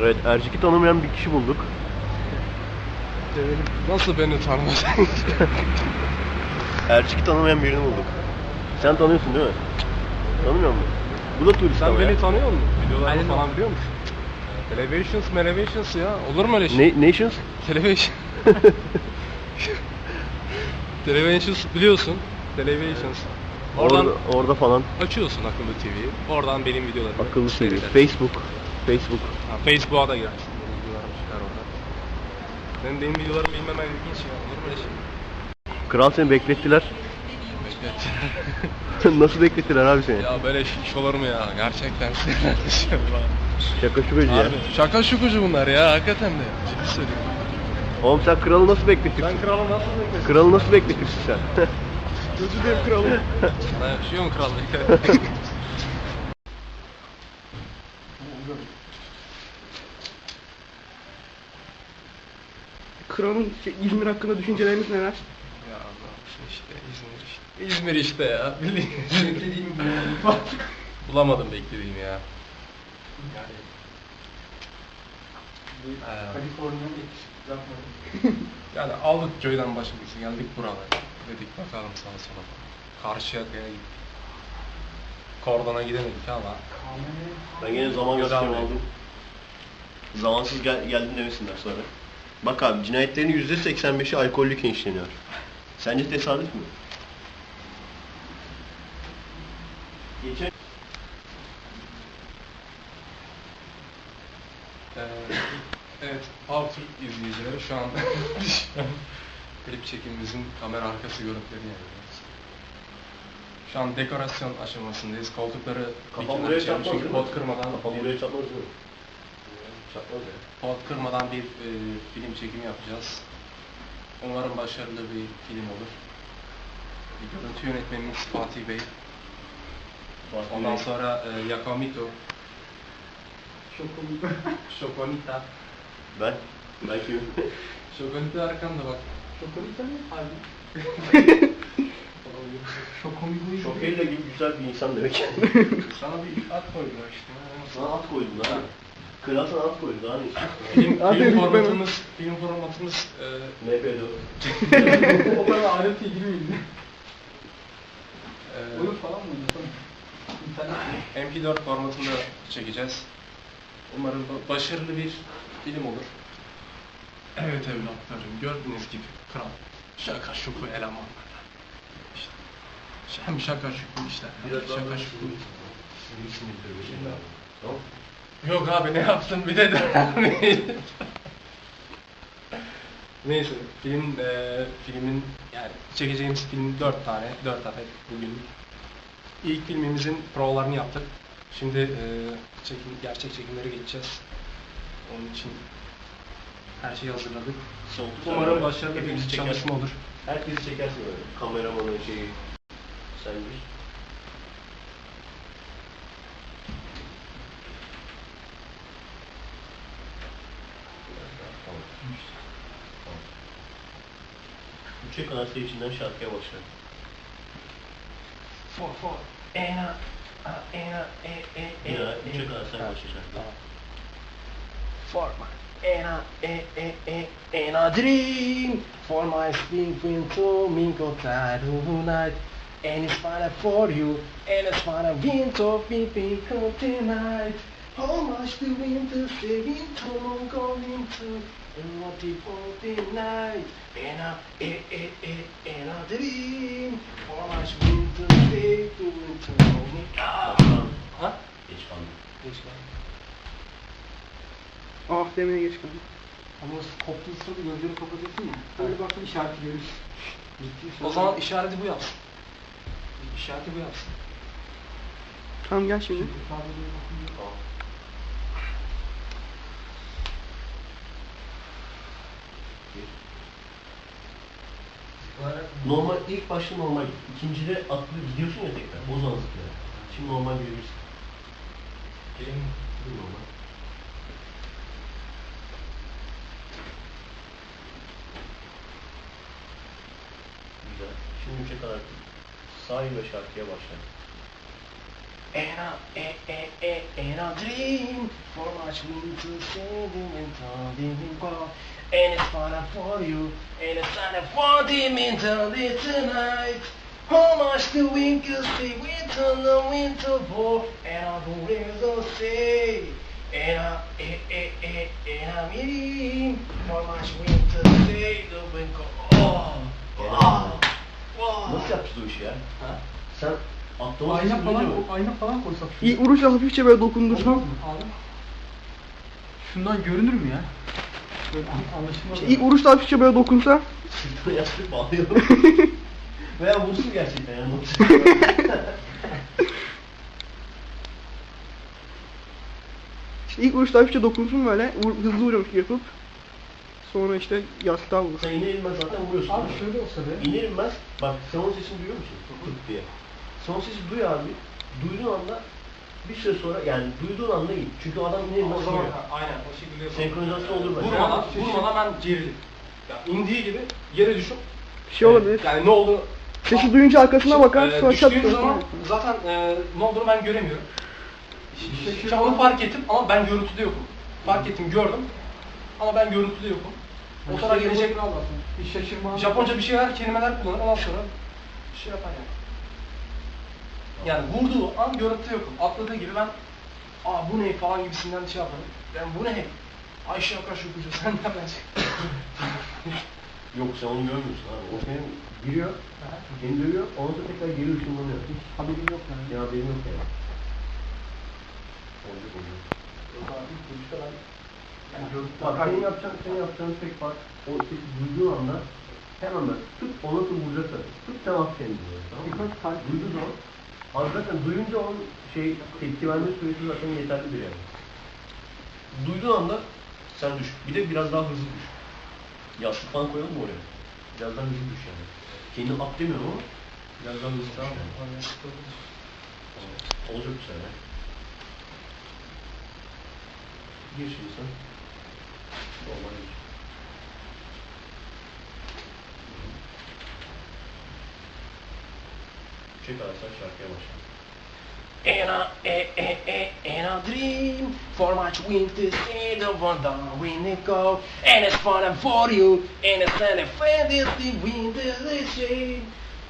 Evet, Ercik'i tanımayan bir kişi bulduk. Nasıl beni tanımadın? Ercik'i tanımayan birini bulduk. Sen tanıyorsun değil mi? Tanımıyor musun? Bu da turist Sen ama beni ya. tanıyor musun? Videolarımı Aynen. falan biliyor musun? Televisions, Televisions ya. Olur mu öyle şey? Ne, Nations? Television. Televisions biliyorsun. Televisions. Oradan Orada, orada falan. açıyorsun akıllı TV'yi. Oradan benim videolarımı Akıllı TV. seyredersin. Facebook. Facebook. Ha, Facebook'a da girersin. Benim videolarım çıkar orada. Senin benim videolarımı bilmemen ilginç ya. Olur mu öyle şey? Kral seni beklettiler. Beklet. Nasıl beklettiler abi seni? ya böyle iş olur mu ya? Gerçekten Şaka şubeci ya. Harbi. Şaka şukucu bunlar ya hakikaten de. Ciddi söylüyorum. Oğlum sen kralı nasıl bekletirsin? Ben kralı nasıl bekledim? Kralı nasıl bekletirsin sen? Gözü dev kralı. Sana yakışıyor mu Kralın şey, İzmir hakkında düşünceleriniz neler? ya Allah işte İzmir işte. İzmir işte ya. Beklediğim Bulamadım beklediğimi ya. Yani. Ee, Kaliforniya'nın Yani aldık köyden başımızı geldik buralara. Dedik bakalım sağa sola falan. Karşıyaka'ya gittik. Kordon'a gidemedik ama Ben yine zaman bir- aldım. Zamansız gel geldin demesinler sonra. Bak abi cinayetlerin %85'i alkollüyken işleniyor. Sence tesadüf mü? Geçen Ee, evet, Avtürk izleyicileri şu an klip çekimimizin kamera arkası görüntülerini yapıyoruz. Şu an dekorasyon aşamasındayız. Koltukları kafam bir buraya çarpmaz çünkü değil mi? pot kırmadan Kafam buraya çarpmaz değil pot kırmadan bir e, film çekimi yapacağız. Umarım başarılı bir film olur. Bir görüntü yönetmenimiz Fatih Bey. Fatih Ondan Bey. sonra e, Yakamito, Şokolita. Shokonita. Ben. Ben kimim? Shokonita arkanda bak. Şokolita mı? Abi. Şokomiko'yu Şokeyla gibi güzel bir insan demek. Sana bir at koydular işte. sana at koydum lan. Kral sana at koydu daha ne? Film, film formatımız, film formatımız e, MP4. o kadar alet ilgili miydi? e, Oyun falan mi? MP4 formatında çekeceğiz. Umarım ba- başarılı bir film olur. Evet evlatlarım, gördüğünüz gibi kral. Şaka şuku elemanlar. İşte. Hem şaka şuku işte. Biraz şaka şuku. Tamam. Yok abi ne yaptın bir de Neyse film eee filmin yani çekeceğimiz film dört tane dört adet bugün. İlk filmimizin provalarını yaptık. Şimdi eee çekim gerçek çekimlere geçeceğiz. Onun için her şeyi hazırladık. Umarım başarılı bir Hepimizi çalışma olur. Herkesi çekersin böyle. Kameramanı şeyi. Sen bir. Üçe kadar sayı içinden şarkıya başla. For for. Ena ena e e Bir daha üçe kadar say başla şarkıya. Tamam. For my and a, e, e, e, and a dream for my spring winter mingle tonight and it's fine for you and it's fine winter weeping tonight how much the winter say winter long go the for night and a, e, e, e, and a dream for my winter say to winter ah. Baştan. Ha? Geç kaldım. Geç kaldım. Ah demeye geç kaldım. Ama koptuğu sırada gözleri kapatıyorsun ya. Öyle baktım işareti görürsün. Ciddi O zaman işareti bu yapsın. İşareti bu yapsın. Tamam gel şimdi. Tamam. Normal ilk başta normal. İkincide atlı gidiyorsun ya tekrar. O zaman zıplıyor. Şimdi normal gidebilirsin. Gelin normal. Güzel. Şimdi üçe kadar sağ ve şarkıya başla. And a, e, e, e, and a dream for my much winter sentimental living go And it's fun for you And it's not for the mental tonight How much the winter stay winter the winter for And I go where the say And I, eh, eh, eh, and I'm eating. How much winter stay the winter Oh, oh, oh. Nasıl yapacağız o işi ya? Atlama Ayna falan, musun? ayna falan koysak. İlk vuruşla hafifçe böyle dokundursan. Olmaz mı abi? Şundan görünür mü ya? Böyle an- anlaşılmaz. İşte ilk vuruşla hafifçe böyle dokunsa. Sırtına yastık bağlayalım. Veya vursun gerçekten yani. İşte ilk hafifçe dokunsun böyle. Vur, hızlı vuruyormuş gibi yapıp. Sonra işte yastığa vurur. Sen iner inmez zaten vuruyorsun. Abi şöyle olsa be. İner inmez, bak sen onun sesini duyuyor musun? Tık diye. Sen o sesi duy abi. Duyduğun anda bir süre sonra yani duyduğun anda in. Çünkü adam inmez O zaman ha, aynen o şekilde. Senkronizasyon olur bence. Vurmadan, vurmadan ben gerilim. Ya indiği gibi yere düşüp Bir şey olabilir. yani ne oldu Sesi duyunca arkasına bakar Ee, sonra çat düştüğüm zaman zaten e, ne olduğunu ben göremiyorum. Şimdi onu fark ettim ama ben görüntüde yokum. Fark ettim, gördüm ama ben görüntüde yokum. O tarafa gelecek Allah'ın. Bir şaşırma. Japonca bir şeyler, kelimeler kullanır ondan sonra bir şey yapar yani. Yani vurduğu an görüntüde yokum. Atladığı gibi ben aa bu ne falan gibisinden şey yaparım. Ben bu ne? Ayşe Akaş yokucu sen nereden çıktın? Yok sen onu görmüyorsun abi. O senin giriyor, seni dövüyor, ondan sonra tekrar geri ışınlanıyor. Hiç Haberim yok yani. ya haberin yok yani. Olacak olacak. Yani görüntüde Bak senin yapacağın, senin yapacağın tek fark o sesi duyduğun anda hemen bak tık ona tık vuracaklar. Tık kendini böyle tamam mı? Birkaç tane Duyduğu zaman abi zaten duyunca onun şey tepki verme süresi zaten yeterlidir yani. Duyduğun anda sen düş. Bir de biraz daha hızlı düş. Yastık falan koyalım mı oraya? Biraz daha hızlı düş yani. Kendini at demiyorum ama biraz daha hızlı düş yani. Olacak bir sene. Gir şimdi sen. Normal gir. And I, eh, eh, and I dream for much winter instead of one down when it go. And it's fun and for you and it's not a fantasy winter the shade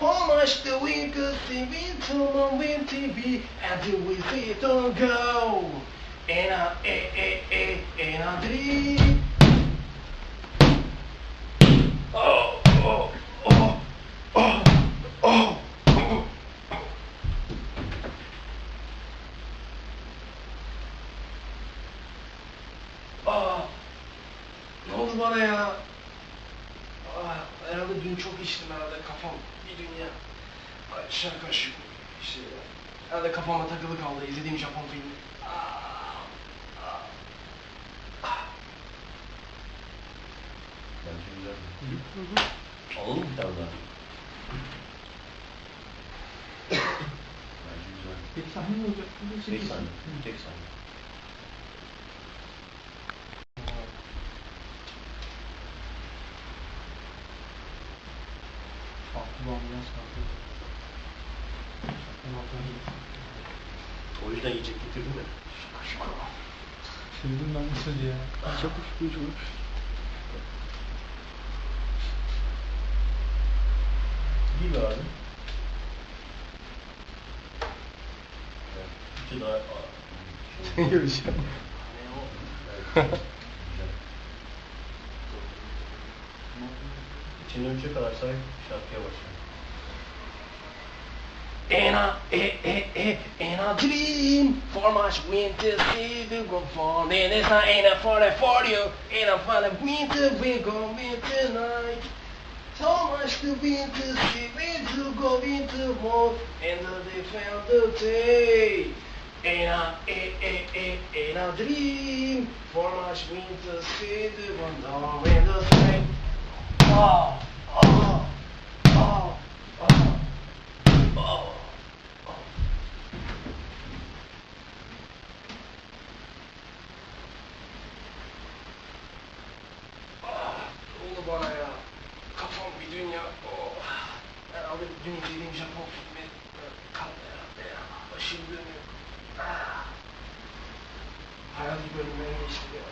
how much the winter see winter on win TV until we see it all go? And I eh, eh, and I dream Bence güzel. Alalım bir tane daha? Bence güzel. Tek sahne mi olacak? Tek saniye. Tek. Farklı farklı. O yüzden yiyecek getirdim ya. Sevdim ben bu sözü ya. Çapış ucumuş. Giy be abi. Evet. İki daha... Senin gibi bir şey. Güzel. İçinden üçe kadar say, şarkıya başla. And I, eh, eh, eh, and I dream for much winter will go fall. And it's not ain't a for for you, and I'm for the winter will go winter night. to be into, went to go into home, and they found the day. And I, and, and, and, I dream for much winter, see the wonder in the spring. Oh. Herhalde dün izlediğim Japon filmi herhalde ya. Başım dönüyor. Ah. Hayal filmlerini işliyor.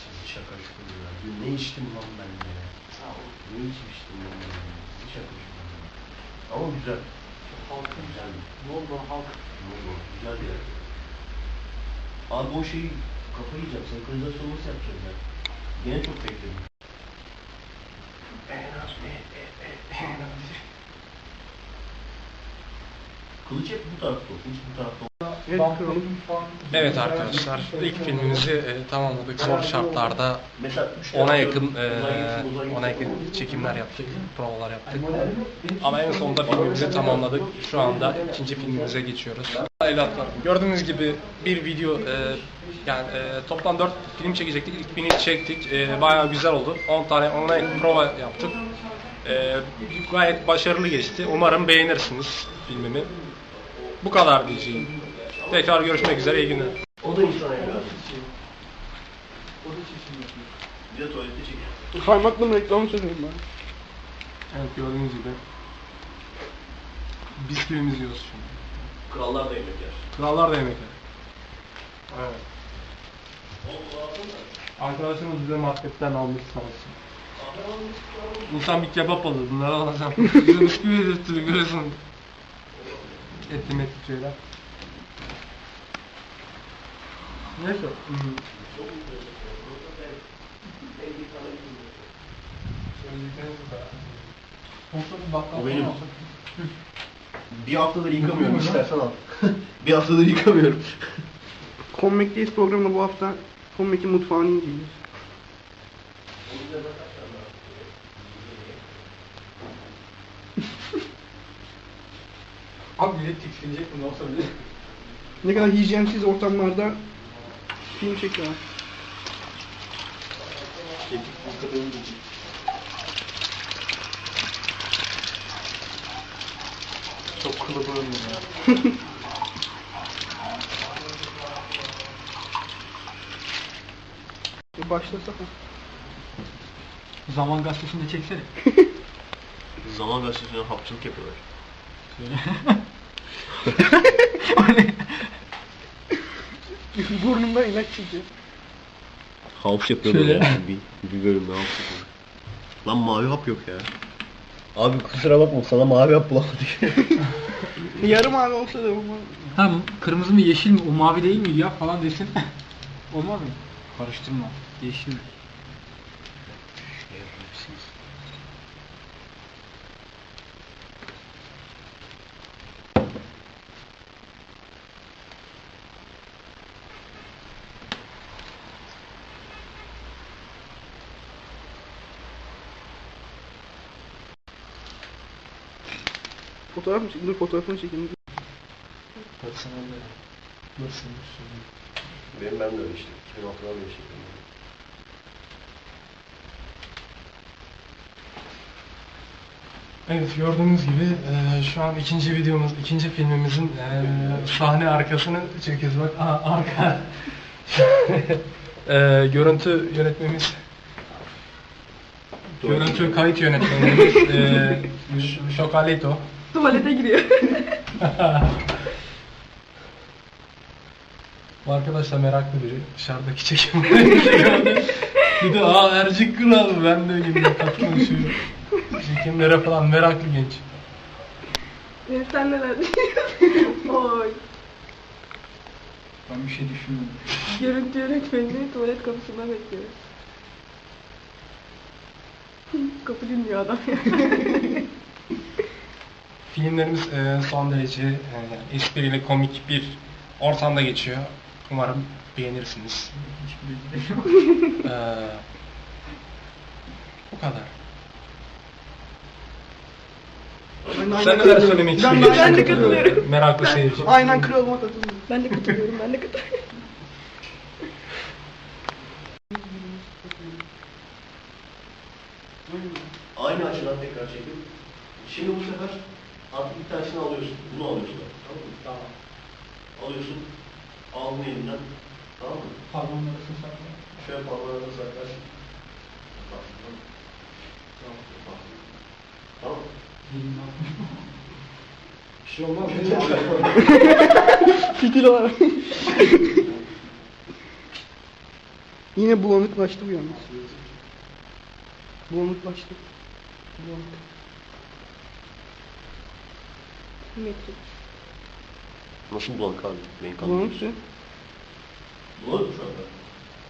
Sen şaka yapıyorsun ya. Dün ne içtim lan ben ya? Ne içmiştim lan ben ya? Ne şaka yapıyorsun ya? Ama güzel. Halkın Güzel. Ne oldu halk? Ne oldu? Güzel bir yer. Abi o şeyi kafayı yiyeceğim. Senkronizasyon nasıl yapacağız ya? Yine çok bekledim. Kılıç hep bu tarafta. Kılıç bu tarafta. Evet arkadaşlar, ilk filmimizi e, tamamladık. Zor şartlarda ona yakın e, ona yakın çekimler yaptık, provalar yaptık. Ama en sonunda filmimizi tamamladık. Şu anda ikinci filmimize geçiyoruz. Evlatlar, gördüğünüz gibi bir video e, yani e, toplam 4 film çekecektik. İlk birini çektik. E, bayağı güzel oldu. 10 tane ona prova yaptık. E, gayet başarılı geçti. Umarım beğenirsiniz filmimi. Bu kadar diyeceğim. Tekrar görüşmek üzere. iyi günler. O da insan evladı. O da çeşim yapıyor. Bir de tuvalette çekiyor. Kaymaklı mı reklamı söyleyeyim ben. Evet gördüğünüz gibi. Bisküvimizi yiyoruz şimdi. Krallar da yemek yer. Krallar da yemek yer. Evet. Arkadaşımız bize marketten almış sağ olsun. İnsan bir kebap alır bunları alacağım. Bize bisküvi yedirtiyor görüyorsun. Etli metli şeyler. Neyse. hmm. O benim. Bir haftadır yıkamıyorum istersen al. bir haftadır yıkamıyorum. Commec'teyiz programda bu hafta Commec'in mutfağını inceleyeceğiz. Abi millet tiksinecek ne olsa bile. Ne kadar hijyensiz ortamlarda film çekiyorlar. Çok kılıbığım ya. başlasak ha. Zaman gazetesinde çeksene. Zaman gazetesine hapçılık yapıyorlar. Burnumdan ilaç çekiyor. Hapş yapıyorlar Şöyle. ya. Bir, bir bölümde hapş yapıyorlar. Lan mavi hap yok ya. Abi kusura bakma sana mavi hap bulamadık. Yarım abi olsa da ama. Tamam kırmızı mı yeşil mi o mavi değil mi ya falan desin. Olmaz mı? Karıştırma. Yeşil. Fotoğraf mı çekeyim? Dur fotoğrafını çekeyim. Benim ben de öyle işte. 2006'dan beri çekiyorum. Evet gördüğünüz gibi e, şu an ikinci videomuz, ikinci filmimizin e, sahne arkasını çekiyoruz. Bak aha, arka. e, görüntü yönetmemiz, görüntü kayıt yönetmenimiz e, Şokalito. Tuvalete giriyor. Bu arkadaş da meraklı biri. Dışarıdaki çekim. bir de aa Ercik Kral ben de gibi katılmışım. Çekimlere falan meraklı genç. E, Sen neler düşünüyorsun? Oy. Ben bir şey düşünmedim. Görüntü yönetmenini tuvalet kapısında bekliyoruz. Kapı dinliyor adam ya. Filmlerimiz e, son derece e, esprili, komik bir ortamda geçiyor. Umarım beğenirsiniz. Hiçbir şey E, bu kadar. Ben Sen neler söylemek Ben- istiyorsun? ben de katılıyorum. Meraklı seyirci. Aynen kralıma katılıyorum. Ben de katılıyorum, ben de katılıyorum. Aynı açıdan tekrar çekip şimdi bu sefer artık bir tanesini alıyorsun. Bunu alıyorsun. Tamam mı? Tamam. Alıyorsun. Aldın elinden. Tamam mı? Parmağın arasını sakla. Şöyle parmağını saklarsın. Tamam. Tamam. Tamam. Bir şey olmaz. Fitil olarak. Yine bulanıklaştı bu yalnız. Bulanıklaştı. Bulanık. Metrik. Nasıl bulanık abi? Beyin kanı. Bulanıksı. Bulanık mı şu anda?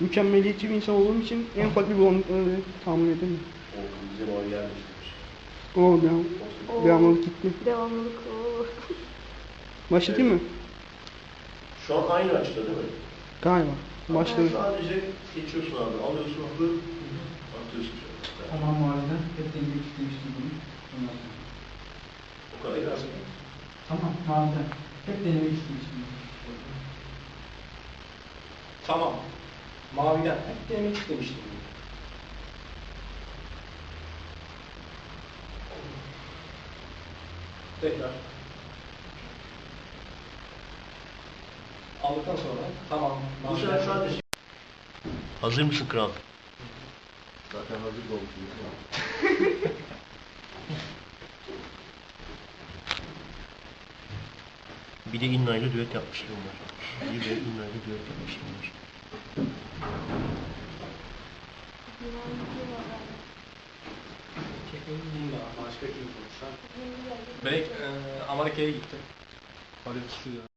Mükemmeliyetçi bir insan olduğum için en ufak bir bulanıklığı tahammül edemiyorum. O bize mavi yerleştirmiş. Oo bir an, bir anlık gitti. Devamlılık. Oo. Başlatayım mı? Şu an aynı açıda değil mi? Galiba. Başladı. Sadece geçiyorsun abi. Alıyorsun hapı. Atıyorsun şöyle. Tamam maviden. Hep denemek istemiştim bunu. Ondan sonra. O kadar. Tamam maviden. Hep denemek istemiştim. Tamam. Maviden. Hep denemek istemiştim. Tekrar. Aldıktan sonra tamam. Bu sefer sadece... Hazır mısın kral? Zaten hazır da olmuşsun. Bir de Inna ile düet yapmışlar onlar. Bir de Inna ile düet yapmışlar. Başka Belki e, Amerika'ya gitti. Hollywood stüdyo.